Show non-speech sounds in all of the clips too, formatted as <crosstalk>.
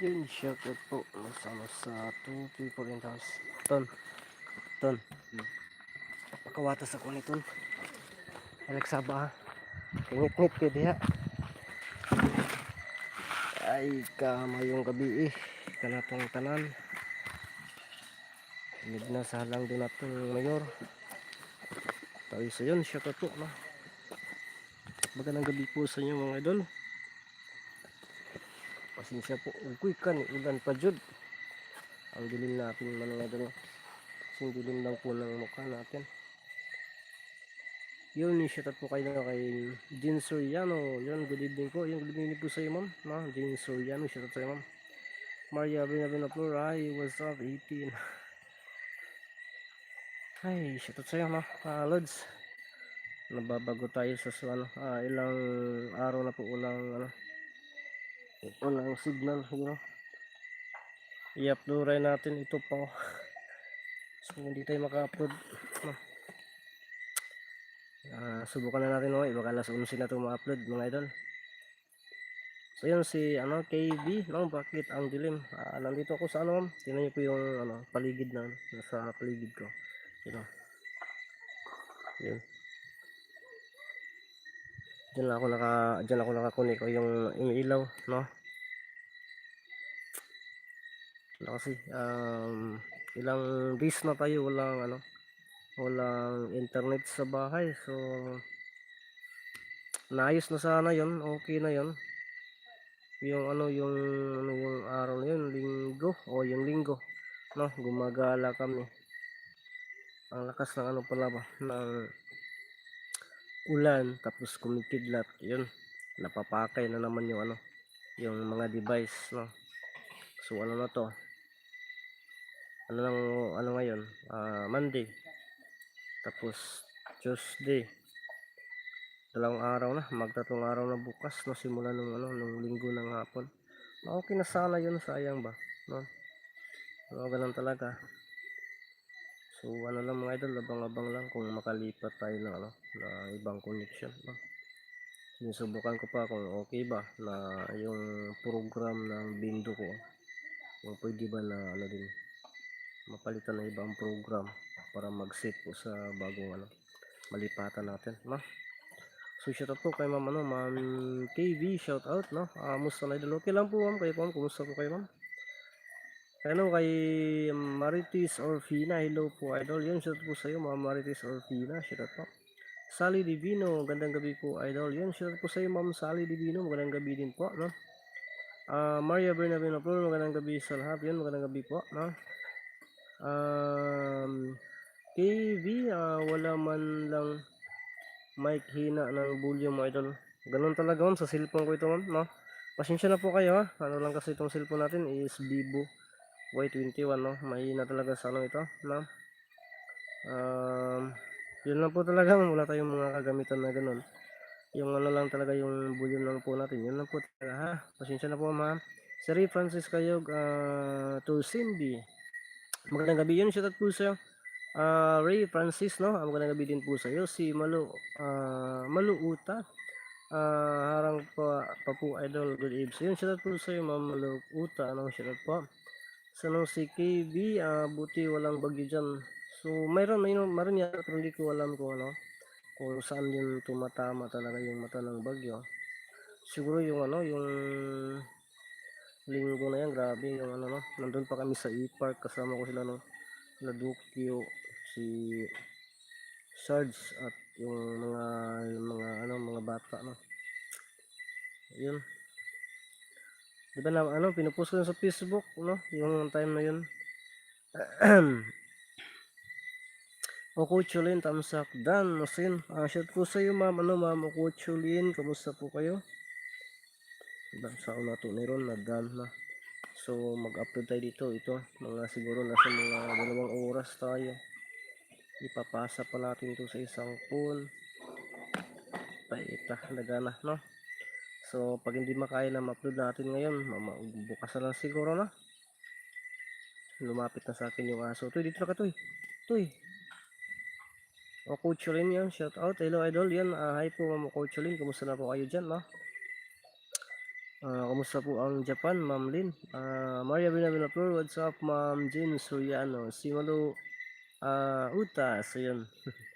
Yun, shoutout po. Masama sa 2 people in the house. Ton. Ton. Pakawatas ako ni Ton. Nagsaba ha. Ngit-ngit ko diha. Ay, kamayong gabi eh. Kanatong tanan. Mid na sa halang doon natong mayor. Tayo sa yun, shoutout po. No? Magandang gabi po sa inyo mga idol. Pasensya po. Uy, kan, ulan pa jud. Ang dilim natin mga idol. Kasing dilim lang po ng mukha natin. Yun, shoutout po kayo na kay Jean Soriano. Yun, good evening po. Yun, good evening po sa iyo, ma'am. No? Jean Soriano, shoutout sa iyo, ma'am. Maria Benavento, hi, what's up, 18. Ay, shoutout sa iyo, no? Ah, Lods. Nababago tayo sa ano, ah, ilang araw na po ulang, ano, walang signal, you know. I-upload rin natin ito pa. So, hindi tayo maka-upload. Ah, subukan na natin okay, baka alas 11 na ito ma-upload mga idol. So yun si ano KB, no, bakit ang dilim? Ah, nandito ako sa ano, ma'am. tingnan niyo po yung ano paligid na nasa paligid ko. Yun. oh. Yun. Diyan ako naka diyan ako nakakunik ko yung, yung ilaw, no? Wala kasi um, ilang days na tayo walang ano walang internet sa bahay so naayos na sana yon okay na yon yung ano yung ano yung araw na yun linggo o yung linggo no? Gumagala kami. Ang lakas ng ano pala ba ng ulan tapos kumikidlat yun. Napapakay na naman yung ano yung mga device no? So ano na to? Ano lang ano ngayon? Ah Monday. Tapos Tuesday. Dalawang araw na magtatlong araw na bukas no? Simula nung ano nung linggo ng hapon. Okay na sana yun sayang ba no? So ganun talaga so ano lang mga idol abang-abang lang kung makalipat tayo ng ano na ibang connection sinusubukan ko pa kung okay ba na yung program ng bindo ko kung pwede ba na ano din mapalitan ng ibang program para mag-set po sa bagong ano malipatan natin no? So shout out po kay ma'am ano ma'am KV shout out no? Ah musta na idol? Okay lang po ma'am. Kayo po ma'am kumusta po kayo ma'am ano kay Maritis Orfina hello po idol yun shout out po sa iyo ma'am Maritis Orfina shout out po Sally Divino gandang gabi po idol yun shout out po sa iyo ma'am Sally Divino magandang gabi din po no Ah, Maria Bernabino po, magandang gabi sa lahat. Yun, magandang gabi po, no? Um, KV, ah, wala man lang mic hina ng volume idol. Ganun talaga ma'am, sa cellphone ko ito ma'am, no? Pasensya na po kayo ha. Ano lang kasi itong cellphone natin is Vivo Y21, no? Mahina talaga sa ano ito, no? Um, yun lang po talaga <laughs> wala tayong mga kagamitan na ganun. Yung ano lang talaga yung volume lang po natin. Yun lang po talaga ha. Pasensya na po ma'am. Sir Francis Kayog, uh, to Cindy. Magandang gabi yun, shoutout po sa'yo. Ah, Ray Francis, no? Ah, magandang gabi din po sa iyo. Si Malu, ah, Maluuta. Ah, harang pa, pa po idol, good evening. Yun, shoutout po sa iyo, Ma'am Maluuta. Anong shoutout po? Sa nung si KB, ah, buti walang bagyo dyan. So, mayroon, mayroon, mayroon yan, pero hindi ko alam kung ano, kung saan yung tumatama talaga yung mata ng bagyo. Siguro yung ano, yung linggo na yan, grabe yung ano, no? Nandun pa kami sa E-Park, kasama ko sila, no? sila Dukyo, si Sarge at yung mga yung mga ano mga bata no. Yun. Di ba na ano pinupost ko sa Facebook no yung time na yun. <clears throat> Okuchulin tamsak dan masin. Ah, shout po sa iyo ma'am ano ma'am Okuchulin kamusta po kayo? Dan sa una to ni Ron na dan na. So mag-upload tayo dito ito mga siguro nasa mga dalawang oras tayo. Ipapasa pa natin ito sa isang phone. Paita, nagana no. So pag hindi makaya na ma-upload natin ngayon, mama, bukas na lang siguro na. Lumapit na sa akin yung aso. Tuy, dito na ka tuy. Tuy. O Coach Lin yan, shout out. Hello idol yan. ah, hi po Ma'am Coach Lin. Kumusta na po kayo dyan no? Ah, kamusta po ang Japan, Ma'am Lynn? Ah, Maria Binabinapur, what's up, Ma'am Jean Soriano? Simalo ah, Utas, ayun. <laughs>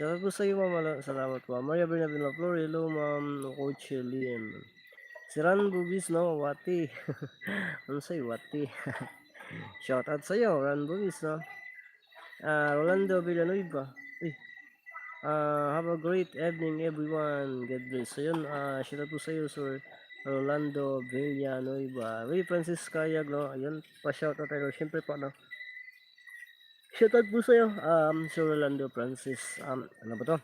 Shoutout po sa iyo, Ma'am. Ala- Salamat po. Maria Binabinapur, hello, Ma'am Coach Lynn. Si Ran Bubis, no? Wati. <laughs> ano sa'yo, Wati? <laughs> Shoutout sa iyo, Ran Bubis, no? Ah, Rolando Villanueva. Eh, ah, have a great evening, everyone. God bless. So, yun, ah, shoutout po sa iyo, Sir Rolando Villanueva. Ray Francis Kayag, no? Ayun, pa-shoutout tayo. Siyempre po, no? Shoutout po sa iyo, um, Sir Rolando Francis. Um, ano ba to?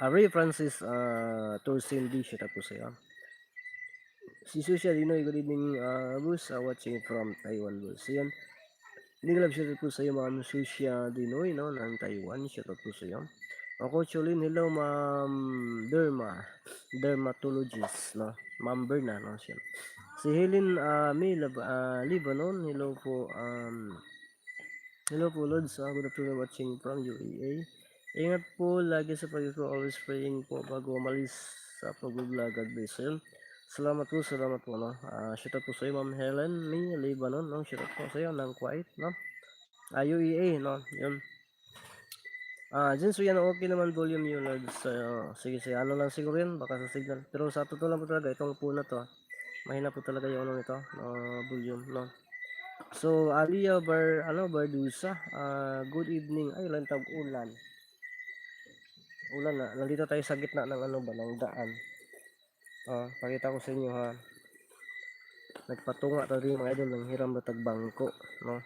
Ah, Ray Francis uh, Torcindy, shoutout po sa iyo. Si Susha Dinoy, good evening, uh, Bruce, uh, watching from Taiwan, Bruce. Yan. Hindi love shoutout po sa iyo, Ma'am Susha Dinoy, no, ng Taiwan. Shoutout po sa iyo. Ako, Cholin, hello, Ma'am Derma, dermatologist, no, Ma'am Berna, no, siya. Si Helen uh, May Lab, uh, Lebanon, hello po, um, hello po, Lods, uh, good afternoon, watching from UEA. Ingat po lagi sa pag always praying po bago umalis sa pag-vlog. So, yun. Salamat po, salamat po, no. Ah, shout out po sa iyo, Ma'am Helen, May Lebanon, no. Shout out po sa iyo, ng Kuwait, no. Ah, UEA, no. Yun. Ah, dyan so yan, okay naman volume yun. Lord. So, sige, sige, ano lang siguro yun, baka sa signal. Pero sa totoo lang po talaga, itong po na to, ah, mahina po talaga yung ano nito, ah, volume, no. So, Alia Bar, ano, Bardusa, ah, good evening. Ay, lang tawag ulan. Ulan na, nandito tayo sa gitna ng ano ba, ng daan. Ah, pakita ko sa inyo ha. Nagpatunga tayo rin mga idol ng hiram batag bangko, no.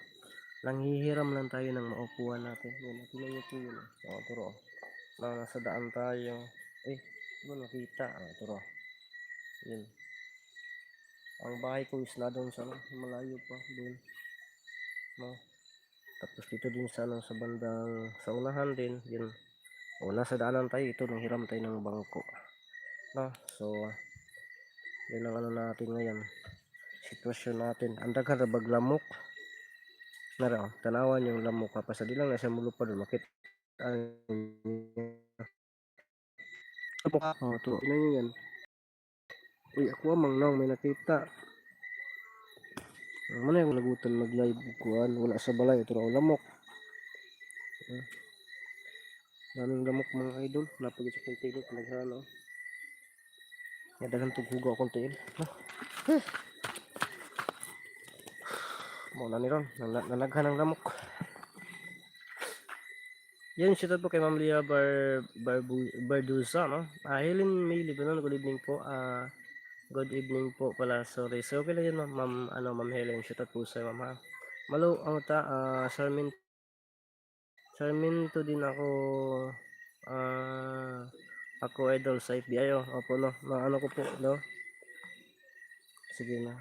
Nanghihiram lang tayo ng maupuan natin. Yun, tingnan niyo po yun. Oh, turo. Na nasa daan tayo. Eh, ano nakita? Ah, turo. Yun. Ang bahay ko is na doon sa ano, malayo pa doon. No. Tapos dito din sa ano, sa bandang sa unahan din, yun. O nasa daanan tayo, ito nang hiram tayo ng bangko. No. So, yun ang ano natin ngayon. Sitwasyon natin. Ang daghan na baglamok. Nara, oh, tanawan yung lamok kapag sa dilang nasa mulo pa doon makit Lamok. Oh, to. Niyo yan. Uy, ako amang naw may nakita. Ano na yung lagutan mag-live kuan wala sa balay ito raw lamok. Eh. Daming lamok mga idol. Napagod sa kong tail naghalo. Ya daghan tug hugaw akong tail. Ah. Mo na ni ron, Nala- nalaghan ng lamok. Yan, shout out po kay Ma'am Lia Bar, Barbu, Bardusa, no? Ah, Helen May Libanon, good evening po. Ah, good evening po pala, sorry. So, okay lang yun, ma'am, ma'am, ano, Ma'am Helen, shout out po sa ma'am, ha? Malo, ang ta, ah, Sarmin, Sarminto din ako, ah, ako idol sa FBI, oh, opo, no? Na, ano ko po, no? Sige na.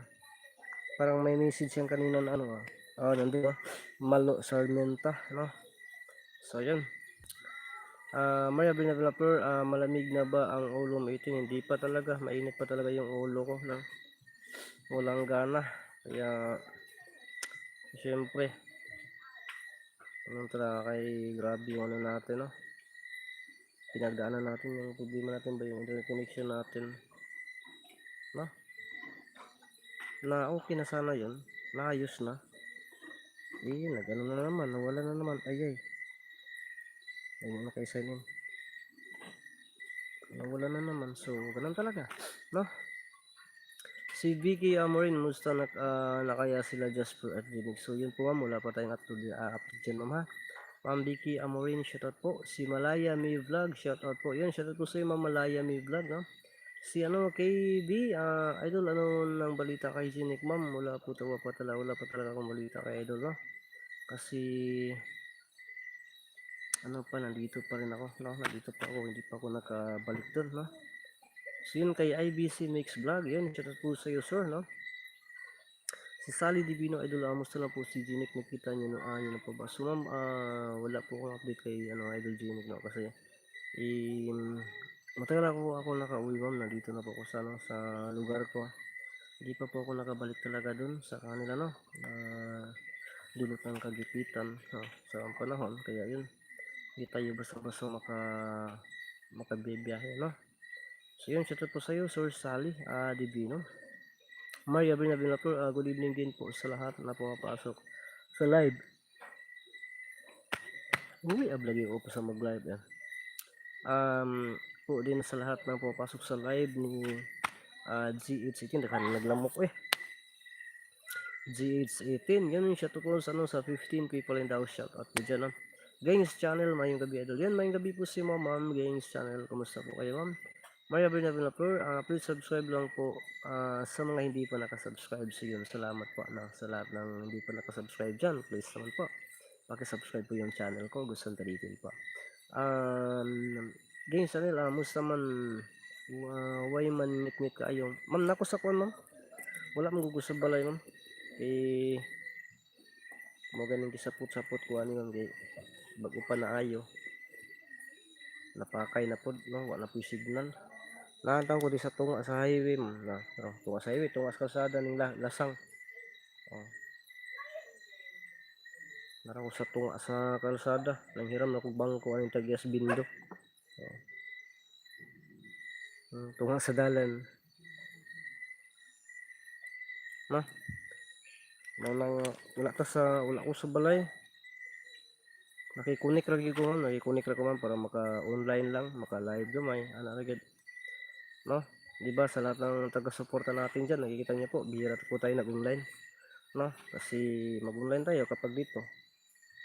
Parang may message yan kanina na ano, ah. Oh, nandun, oh. Malo, Sarmenta, no? So, yun. Ah, Maria Developer, ah, malamig na ba ang ulo mo ito? Hindi pa talaga, mainit pa talaga yung ulo ko, no? Walang gana. Kaya, siyempre, anong talaga kay grabe yung ano natin, no? Pinagdaanan natin yung problema natin ba yung internet connection natin, no? Na okay na sana yun, naayos na. Eh, nag-ano na naman, nawala na naman, ayay. Ay, mo na kay sign in. Nawala na naman. So, ganun talaga. No? Si Vicky Amorin, musta na, ah, na kaya sila Jasper at Jinig. So, yun po ma'am. Wala pa tayong upload, uh, upload dyan ma'am ha. Ma'am Vicky Amorin, shoutout po. Si Malaya May Vlog, shoutout po. Yun, shoutout po sa iyo ma'am Malaya May Vlog. No? Si ano, KB, ah, idol, ano nang balita kay Jinig ma'am? Wala po tawa pa talaga. Wala pa talaga akong balita kay idol. No? Kasi ano pa, nandito pa rin ako, no? Nandito pa ako, hindi pa ako nakabalik doon, no? So yun kay IBC Mix Vlog, yun, shout out po sa iyo, sir, no? Si Sally Divino, idol, amusta lang po si Ginic, nakita niyo no, ah, na po ba? So ma'am, ah, wala po akong update kay, ano, idol Ginic, no? Kasi, um, matagal ako, ako nakauwi, ma'am, nandito na po ako sa, ano, sa lugar ko. Hindi pa po ako nakabalik talaga doon sa kanila, no? Ah, dulot ng kagipitan, no? Sa panahon, kaya yun, hindi tayo basta-basta maka makabibiyahe no so yun shout out po sa iyo Sir Sally ah Divino Maria Bernabela po, ah, good evening din po sa lahat na pumapasok sa live. Uy, ablagi ko pa sa mag-live yan. Um, po din sa lahat na pumapasok sa live ni ah, GH18. Dakan naglamok eh. GH18. Yan yung siya tukol sa, ano, sa 15 people in the house. Shout out po dyan. ah. Gangs channel, mayong gabi idol. Yan, mayong gabi po si ma'am, ma'am. Gangs channel, kumusta po kayo ma'am? Maria Bernabela po, ah, please subscribe lang po ah, sa mga hindi pa nakasubscribe yun. Salamat po na sa lahat ng hindi pa nakasubscribe dyan. Please naman po. Pakisubscribe po yung channel ko. Gusto talitin po. Um, Gangs channel, ah, musta man uh, why man nit-nit kayo. Ma'am, nako sa kuwan ma'am. Wala mong gusto sa balay ma'am. Eh, mo ganing kisapot-sapot ko ani ma'am kay bago pa na ayo. Napakay na pod no? Wala po signal. Nakataw ko di sa tunga sa highway mo na no, tunga sa highway tunga sa kalsada ning la, lasang. Oh. Nara ko sa tunga sa kalsada. Nang hiram na kog bangko aning tagias bindo. Oh. Hmm, tunga sa dalan. Na Nang nang wala ta sa wala ko sa balay. Nakikunik ra gyud ko man nakikunik ra ko man para maka online lang maka live gamay. Ana ra gyud. No? Di ba sa lahat ng taga-suporta natin diyan nakikita niyo po bihira po tayo nag-online. No? Kasi mag-online tayo kapag dito.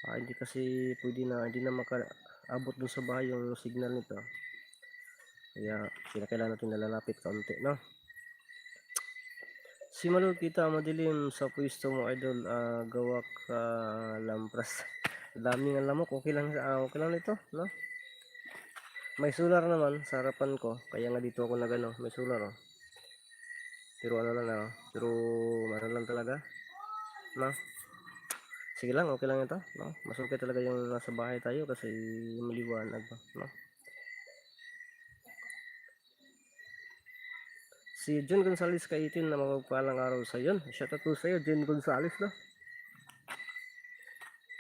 Ah, hindi kasi pwede na hindi na makaabot dun sa bahay yung signal nito. Kaya kinakailangan natin nalalapit kaunti no Simalog kita madilim sa pwesto mo idol. Ah, gawak ka lampras <laughs> dami ng lamok. Okay lang ah, okay lang ito no? May solar naman sa harapan ko kaya nga dito ako nagano may solar oh. Pero ano lang oh. pero ano lang talaga no? Sige lang okay lang ito no? Mas okay talaga yung nasa bahay tayo kasi maliwanag pa no si John Gonzales kaitin na mapagpalang araw sa yon shout out po sa iyo John Gonzales no?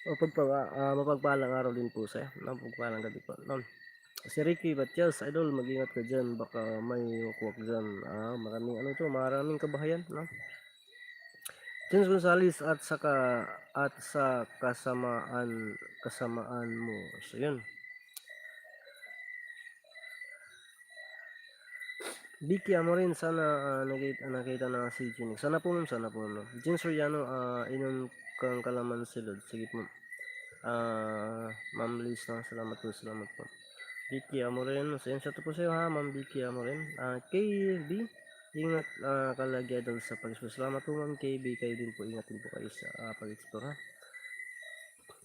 O pagpala, ah, mapagpalang araw din po sa iyo. No mapagpalang gabi po no? Si Ricky Batias idol mag-ingat ka dyan. Baka may wakwak dyan. Ah, maraming ano to maraming kabahayan no? James Gonzales at saka at sa kasamaan kasamaan mo. So yun Vicky Amorin sana ah, nakita, nakita na si Jinik sana po ma'am. Sana po ma'am Jin Soriano uh, inom kang kalaman silod sige po ah ma'am Liz na salamat po salamat po. Vicky Amorin pasensya to po sa iyo ha ma'am. Vicky Amorin ah KB ingat ah, kalagi daw sa pag-explore. Salamat po ma'am. KB kayo din po. Ingat din po kayo sa ah, pag-explore ha.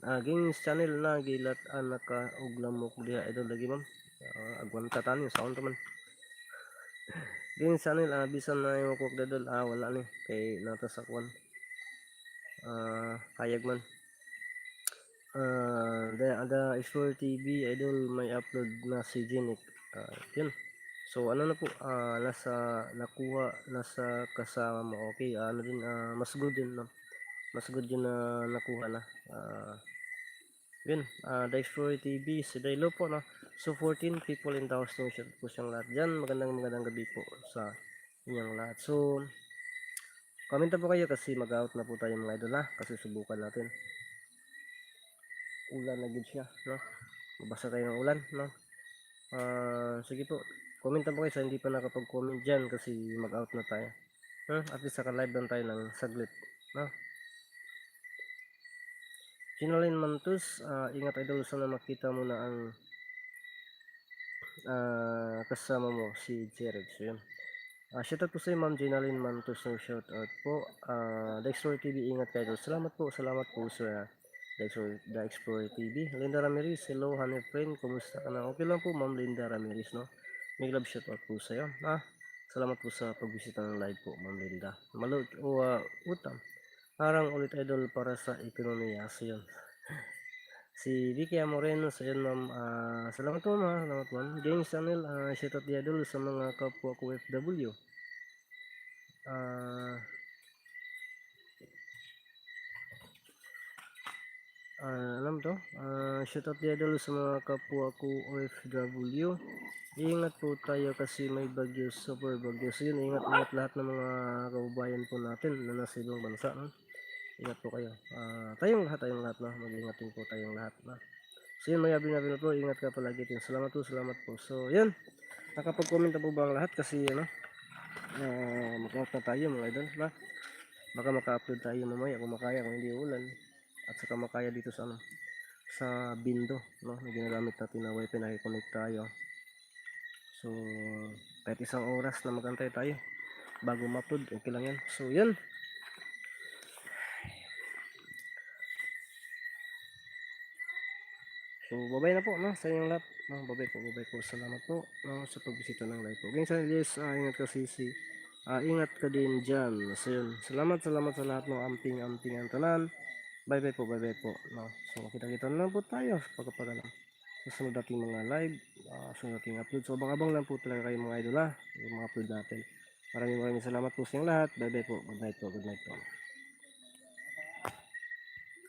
Ah, Gings channel na gilat anak ka og lamok diha idol lagi ma'am. Uh, agwan ka tani sound man. Gings channel ah, bisan na yung kok dadol ah wala ni kay nata sa kwan. Ah, hayag man. Ah, da ada Explore TV idol may upload na si Jenik. Ah, yun. So ano na po ah, nasa nakuha nasa kasama mo. Okay, ah, ano din ah, mas good din no. Mas good yun na nakuha na. Ah, yun, ah, The Explorer TV, si Daylo po, no? So, 14 people in the house nung shout po siyang lahat dyan. Magandang magandang gabi po sa inyong lahat. So, komenta po kayo kasi mag-out na po tayo mga idol, ha? Kasi subukan natin. Ulan na siya, no? Mabasa tayo ng ulan, no? Ah, sige po, komenta po kayo sa hindi pa nakapag-comment dyan kasi mag-out na tayo. Hmm? At least saka-live lang tayo ng saglit, no? Ginoline Mantus, ah, ingat idol sana makita mo na ang ah, kasama mo si Jared. So yun. Ah, shout out po sa iyo, Ma'am Ginoline Mantus ng shout out po. Ah, The Explorer TV, ingat kayo. Salamat po, salamat po sa The Explorer, The Explorer TV. Linda Ramirez, hello, honey friend, kumusta ka na? Okay lang po, Ma'am Linda Ramirez, no? May love shout out po sa iyo. Ah, salamat po sa pagbisita ng live po, Ma'am Linda. Malo, o utang. Parang ulit idol para sa ekonomiya. So yun. <laughs> Si Vicky Amoreno, sa yun ma'am. ah, salamat po ma'am. Salamat ma'am. James Channel, uh, shout out idol sa mga kapwa ko FW. Ah, ah, alam to, ah, shoutout di idol sa mga kapwa ko OFW. Ingat po tayo kasi may bagyo, super bagyo. So yun, ingat ingat lahat ng mga kababayan po natin na nasa ibang bansa. No? Ingat po kayo. Ah, tayong lahat, tayong lahat. No? Mag-ingat po tayong lahat. No? So yun, mga binabi na po, ingat ka palagi din. Salamat po, salamat po. So yun, nakapag-comment na po ba ang lahat kasi ano, uh, mag na tayo mga idol. Na? Baka maka-upload tayo mamaya kung makaya, kung hindi ulan. At saka makaya dito sa ano, sa bindo, no? Na ginagamit natin na wifi, nakikonnect tayo. So, kahit isang oras na magantay tayo bago ma-upload, okay lang yan. So, yan. So, babay na po, no? Sa inyong lahat. No, babay po, babay po. Salamat po no, sa pagbisita ng live po. Sa Elias, ah, ingat ka sisi. Ah, ingat ka din dyan. So, yun. Salamat, salamat sa lahat ng amping-amping ang tanan. Bye bye po, bye bye po. No? So, kita-kita na lang po tayo pagkapagalang sa sunod nating mga live, uh, sunod nating upload. So, abang-abang lang po talaga kayo mga idol ha, yung mga upload natin. Maraming maraming salamat po sa inyong lahat. Bye bye po. Good night po. Good night po.